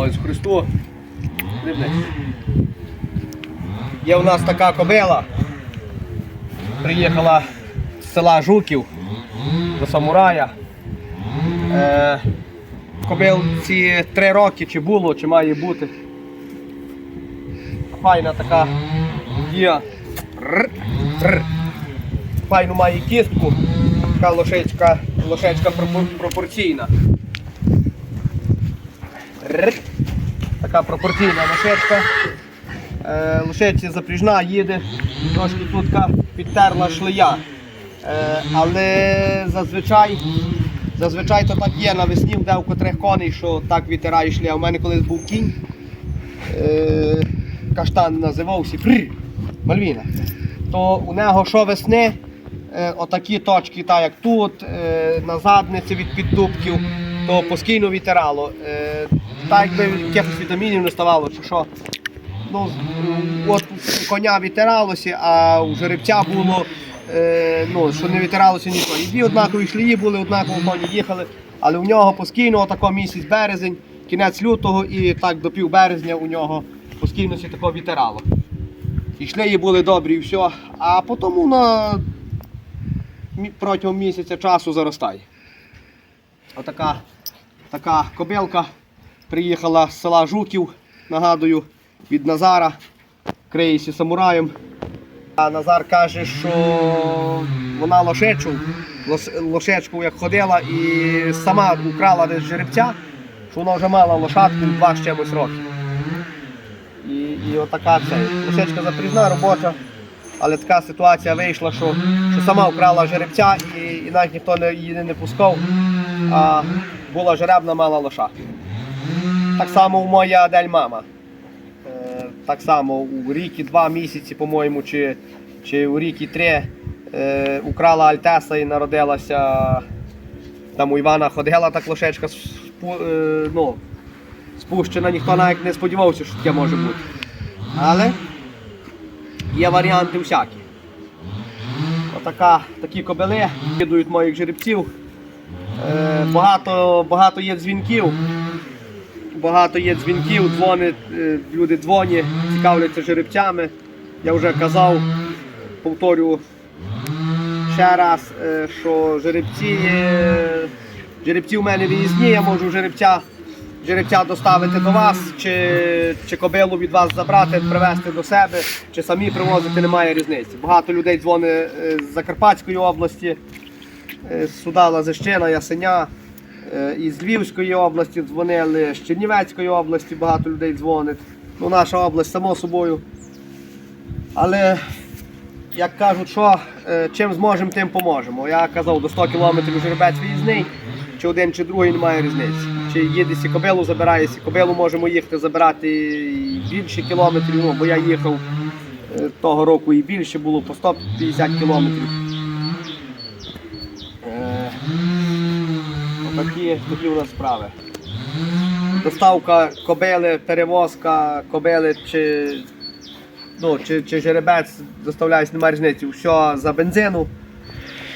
Ісусу Христу. Є у нас така кобила. Приїхала з села Жуків до самурая. Е, кобилці три роки чи було, чи має бути. Файна така є. Файну має кістку. Така лошечка, лошечка пропорційна. Така пропорційна лошечка. Е, лошечці запряжна, їде, трошки тут підтерла шлея. Е, але зазвичай, зазвичай то так є навесні, де у котрих коней, що так витирає шлея. У мене колись був кінь. Е, каштан називався Мальвіна. То у нього що весни, отакі точки, так як тут, на задниці від піддубків, то постійно витирало. Е, так якби якихось вітамінів не ставало, чи що. Ну, от коня витиралося, а у жеребця було, е, ну, що не витиралося нічого. Дві однакові шлії були, однаково коні їхали, але у нього постійно отако місяць березень, кінець лютого і так до пів березня у нього постійно все тако витирало. І шлеї були добрі і все. А потім мі- протягом місяця часу заростає. Отака така кобилка приїхала з села Жуків, нагадую, від Назара, криється самураєм. А Назар каже, що вона лошечу, лошечку як ходила і сама украла десь жеребця, що вона вже мала лошадку два з чимось років. І, і отака це. Лошечка запріжна, робоча. Але така ситуація вийшла, що, що сама вкрала жеребця і, і навіть ніхто не, її не пускав, а була жеребна мала лоша. Так само у моя Адель мама. Е, так само у рік і два місяці, по-моєму, чи, чи у рік і три е, украла Альтеса і народилася. Там у Івана ходила так лошечка спу, е, ну, спущена, ніхто навіть не сподівався, що таке може бути. Але є варіанти всякі. Отака, такі кобили кидують моїх жеребців. Е, багато, багато є дзвінків. Багато є дзвінків, дзвонить, е, люди дзвонять, цікавляться жеребцями. Я вже казав, повторю ще раз, е, що жеребці, жеребці у мене виїзні, я можу жеребця, жеребця доставити до вас, чи, чи кобилу від вас забрати, привезти до себе, чи самі привозити, немає різниці. Багато людей дзвонить е, з Закарпатської області, е, суда Лазищина, Ясеня. Е, Із Львівської області дзвонили, з Чернівецької області багато людей дзвонить. Ну, наша область, само собою. Але, як кажуть, що е, чим зможемо, тим поможемо. Я казав, до 100 кілометрів жеребець виїзний, чи один, чи другий немає різниці. Чи їде сі кобилу, забирає кобилу, можемо їхати забирати більше кілометрів, ну, бо я їхав того року і більше було по 150 кілометрів. Такі, такі у нас справи. Доставка кобили, перевозка кобили чи, ну, чи, чи жеребець доставляється, немає різниці. Все за бензину.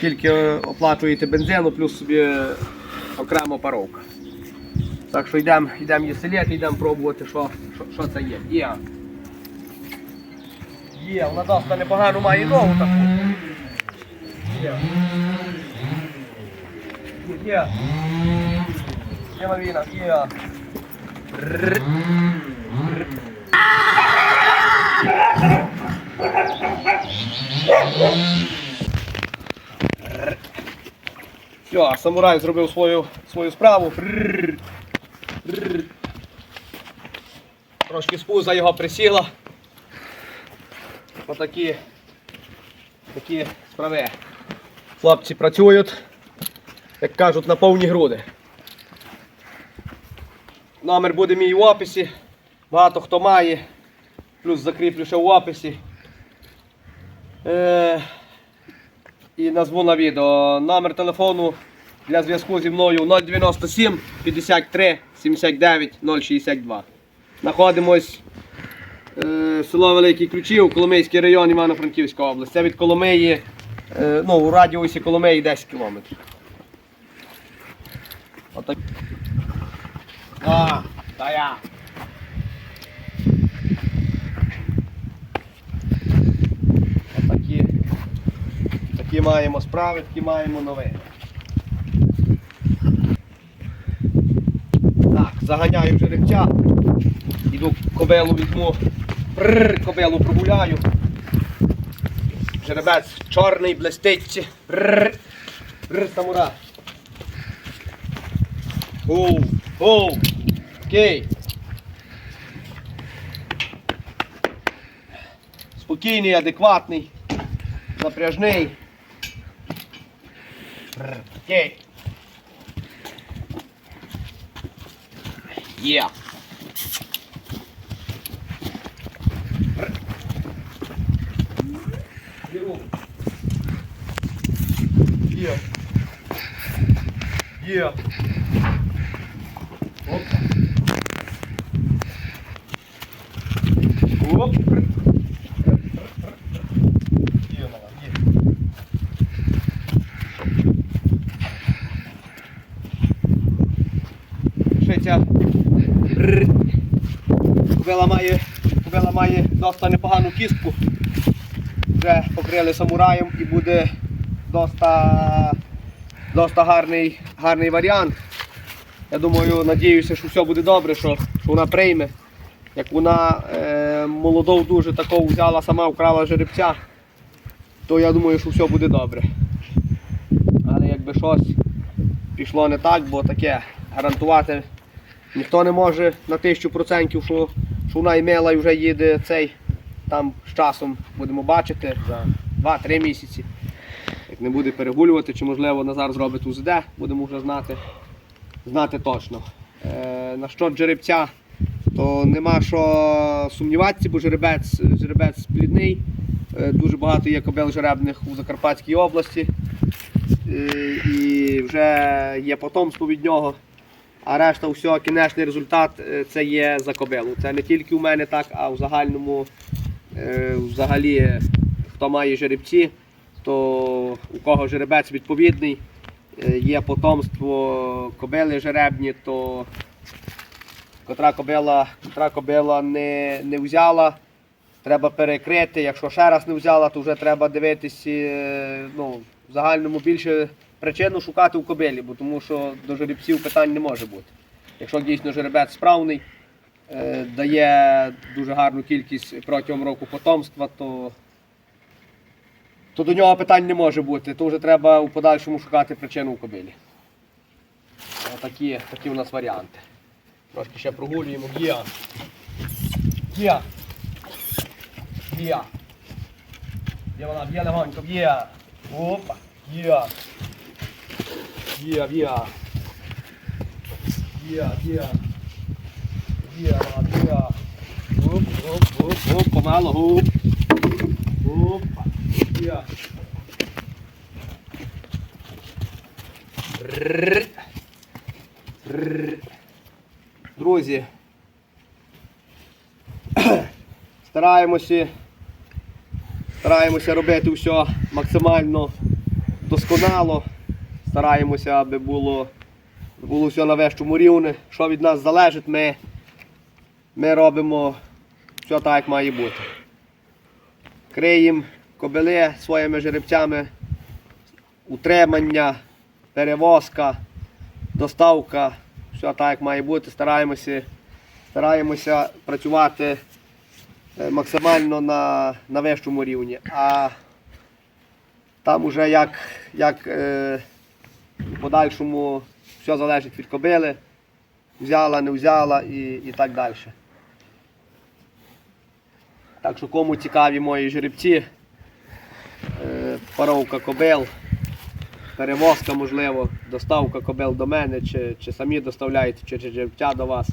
Тільки оплачуєте бензину, плюс собі окремо паровка. Так що йдемо йдем їселяти, йдемо пробувати, що, що, що це є. Є. Є, вона досить непогано має ногу таку. Є. Є. Рр. Рр. Рр. Все, самурай зробив свою, свою справу. Трошки спуза його присіла. Отакі такі справи. Хлопці працюють як кажуть, на повні груди. Номер буде мій в описі. Багато хто має. Плюс закріплю ще в описі. Е, і назву на відео. Номер телефону для зв'язку зі мною 097 53 79 062. Знаходимось е, село Великі Ключів, Коломийський район Івано-Франківська область. Це від Коломиї, е, ну, у радіусі Коломиї 10 кілометрів. Отак. А, Та я. Отакі, такі маємо справи, такі маємо новини. Так, заганяю жеребця. Іду кобелу візьму. Прррр, кобелу прогуляю. Жеребець чорний, блестить. Прррр. Прррр, самура. Оу, оу. Окей. Спокійний, адекватний, напряжний. Окей. Є. Є. Є. Оп. Оп. Є, мала, є. Ще ця Рр. Кобила має, кобила має досить непогану кістку. Вже покрили самураєм і буде доста гарний, гарний варіант. Я думаю, надіюся, що все буде добре, що, що вона прийме. Як вона е, молодов дуже такого взяла, сама вкрала жеребця, то я думаю, що все буде добре. Але якби щось пішло не так, бо таке гарантувати ніхто не може на тисячу процентів, що, вона імела і вже їде цей. Там з часом будемо бачити за 2-3 місяці. Як не буде перегулювати, чи можливо Назар зробить УЗД, будемо вже знати, знати точно. Е, на що жеребця, то нема що сумніватися, бо жеребець, жеребець плідний. Е, дуже багато є кобил жеребних у Закарпатській області. Е, і вже є потомство від нього. А решта всього, кінечний результат е, це є за кобилу. Це не тільки у мене так, а в загальному, е, взагалі, хто має жеребці, то у кого жеребець відповідний, е, є потомство кобили жеребні, то котра кобила, котра кобила не, не взяла, треба перекрити. Якщо ще раз не взяла, то вже треба дивитися ну, в загальному більше причину шукати у кобилі, бо тому що до жеребців питань не може бути. Якщо дійсно жеребець справний, е, дає дуже гарну кількість протягом року потомства, то, то до нього питань не може бути. То вже треба у подальшому шукати причину у кобилі. Такі, такі у нас варіанти. Трошки ще прогулюємо. Гія. Гія. Гія. Є вона, б'є легонько, б'є. Опа. Є. Є, є. Є, є. Є, є. Оп, оп, оп, оп, помало, оп. Опа. Рррр. Рррр. Друзі, стараємося, стараємося робити все максимально досконало. Стараємося, аби було, було все на вищому рівні. Що від нас залежить, ми, ми робимо все так, як має бути. Криємо кобили своїми жеребцями, утримання, перевозка, доставка, все так, як має бути. Стараємося, стараємося працювати е, максимально на, на вищому рівні. А там уже як, як е, в подальшому все залежить від кобили. Взяла, не взяла і, і так далі. Так що кому цікаві мої жеребці, е, паровка кобил, перевозка можливо, доставка кобил до мене, чи, чи самі доставляєте, чи, жеребця до вас.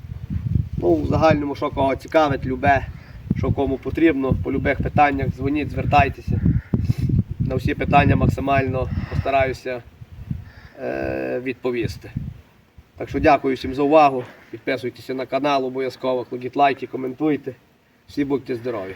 Ну, в загальному, що кого цікавить, любе, що кому потрібно, по любих питаннях дзвоніть, звертайтеся на всі питання максимально постараюся відповісти. Так що дякую всім за увагу. Підписуйтеся на канал, обов'язково, кладіть лайки, коментуйте. Всі будьте здорові.